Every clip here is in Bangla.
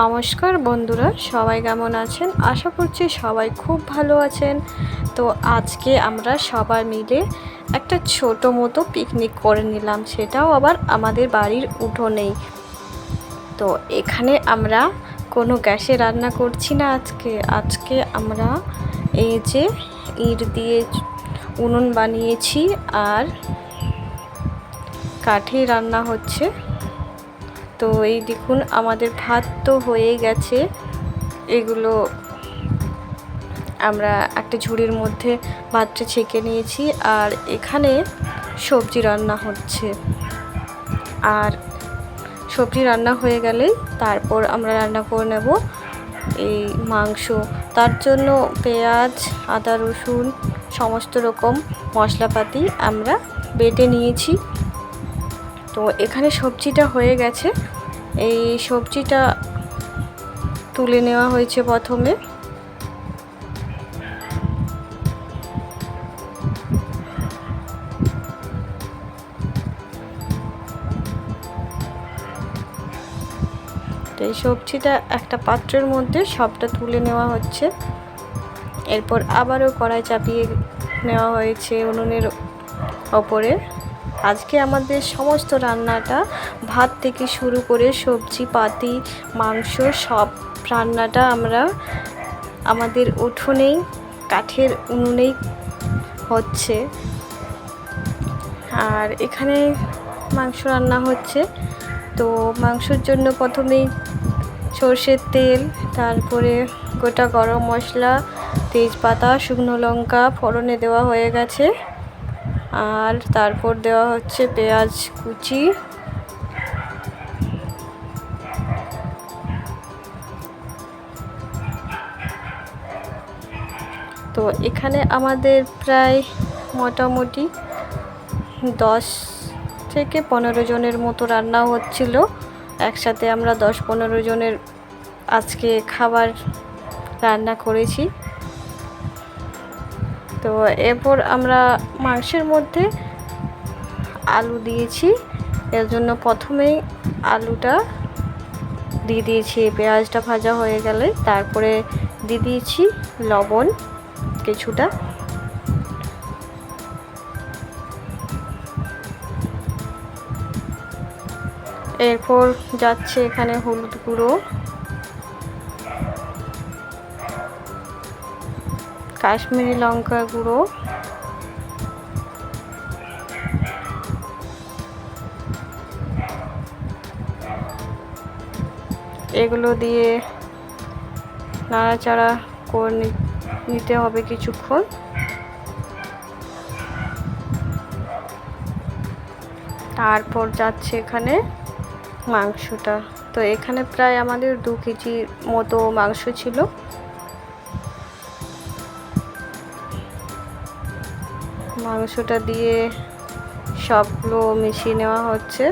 নমস্কার বন্ধুরা, সবাই কেমন আছেন? আশা করছি সবাই খুব ভালো আছেন। তো আজকে আমরা সবাই মিলে একটা ছোট মতো পিকনিক করে নিলাম, সেটাও আবার আমাদের বাড়ির উঠোনেই। তো এখানে আমরা কোনো গ্যাসে রান্না করছি না আজকে। আজকে আমরা এই যে ইট দিয়ে উনুন বানিয়েছি আর কাঠে রান্না হচ্ছে। তো এই দেখুন, আমাদের ভাত তো হয়ে গেছে। এগুলো আমরা একটা ঝুড়ির মধ্যে ভাতটা ছেঁকে নিয়েছি আর এখানে সবজি রান্না হচ্ছে। আর সবজি রান্না হয়ে গেলেই তারপর আমরা রান্না করে নেব এই মাংস। তার জন্য পেঁয়াজ, আদা, রসুন, সমস্ত রকম মশলাপাতি আমরা বেটে নিয়েছি। তো এখানে সবজিটা হয়ে গেছে। এই সবজিটা তুলে নেওয়া হয়েছে প্রথমে। এই সবজিটা একটা পাত্রের মধ্যে সবটা তুলে নেওয়া হচ্ছে। এরপর আবারও কড়াই চাপিয়ে নেওয়া হয়েছে উনুনের ওপরে। আজকে আমাদের সমস্ত রান্নাটা ভাত থেকে শুরু করে সবজি, পাতি, মাংস সব রান্নাটা আমরা আমাদের উঠোনেই, কাঠের উনুনেই হচ্ছে। আর এখানে মাংস রান্না হচ্ছে। তো মাংসর জন্য প্রথমেই সর্ষের তেল, তারপরে গোটা গরম মশলা, তেজপাতা, শুকনো লঙ্কা, ফোড়নে দেওয়া হয়ে গেছে। আর তারপর দেওয়া হচ্ছে পেঁয়াজ কুচি। তো এখানে আমাদের প্রায় মোটামুটি দশ থেকে পনেরো জনের মতো রান্না হচ্ছিল। একসাথে আমরা দশ পনেরো জনের আজকে খাবার রান্না করেছি। তো এরপর আমরা মাংসের মধ্যে আলু দিয়েছি। এর জন্য প্রথমেই আলুটা দিয়ে দিয়েছি পেঁয়াজটা ভাজা হয়ে গেলে। তারপরে দিয়ে দিয়েছি লবণ কিছুটা। এরপর যাচ্ছে এখানে হলুদ গুঁড়ো। কাশ্মীরি লঙ্কা গুঁড়ো। এগুলো দিয়ে নাড়াচাড়া করে নিতে হবে কিছুক্ষণ। তারপর যাচ্ছে এখানে মাংসটা। তো এখানে প্রায় আমাদের দু কেজির মতো মাংস ছিল। মাংসটা দিয়ে সবগুলো মিশিয়ে নেওয়া হচ্ছে।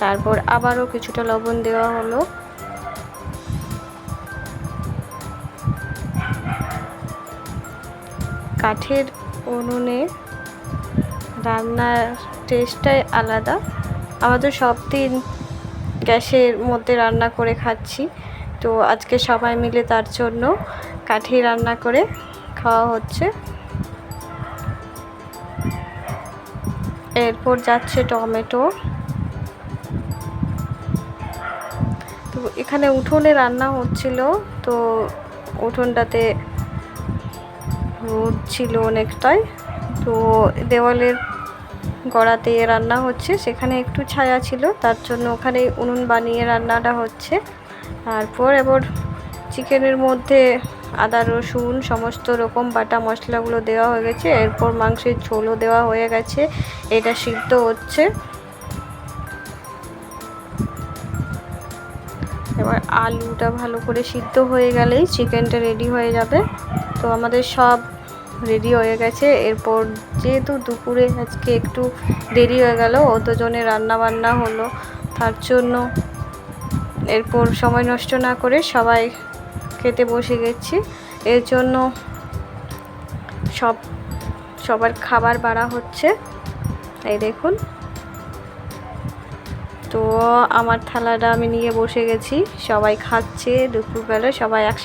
তারপর আবারও কিছুটা লবণ দেওয়া হলো। কাঠের উনুনে রান্নার টেস্টটাই আলাদা। আমাদের সব দিন গ্যাসের মধ্যে রান্না করে খাচ্ছি। তো আজকে সবাই মিলে তার জন্য কাঠে রান্না করে খাওয়া হচ্ছে। এরপর যাচ্ছে টমেটো। তো এখানে উঠোনে রান্না হচ্ছিল, তো উঠোনটাতে রোদ ছিল অনেকটাই, তো দেওয়ালের গড়াতে রান্না হচ্ছে। সেখানে একটু ছায়া ছিল, তার জন্য ওখানে উনুন বানিয়ে রান্নাটা হচ্ছে। তারপর এবার চিকেনের মধ্যে আদা, রসুন, সমস্ত রকম বাটা মশলাগুলো দেওয়া হয়ে গেছে। এরপর মাংসের ঝোলও দেওয়া হয়ে গেছে। এটা সিদ্ধ হচ্ছে। এবার আলুটা ভালো করে সিদ্ধ হয়ে গেলেই চিকেনটা রেডি হয়ে যাবে। তো আমাদের সব রেডি হয়ে গেছে। এরপর যেহেতু দুপুরে আজকে একটু দেরি হয়ে গেল, অতজনে রান্না বান্না হলো। তার জন্য এরপর সময় নষ্ট না করে সবাই খেতে বসে গেছি। এর জন্য সব, সবার খাবার বাড়া হচ্ছে। তাই দেখুন। তো আমার থালাটা আমি নিয়ে বসে গেছি। সবাই খাচ্ছে, দুপুরবেলা সবাই একসাথে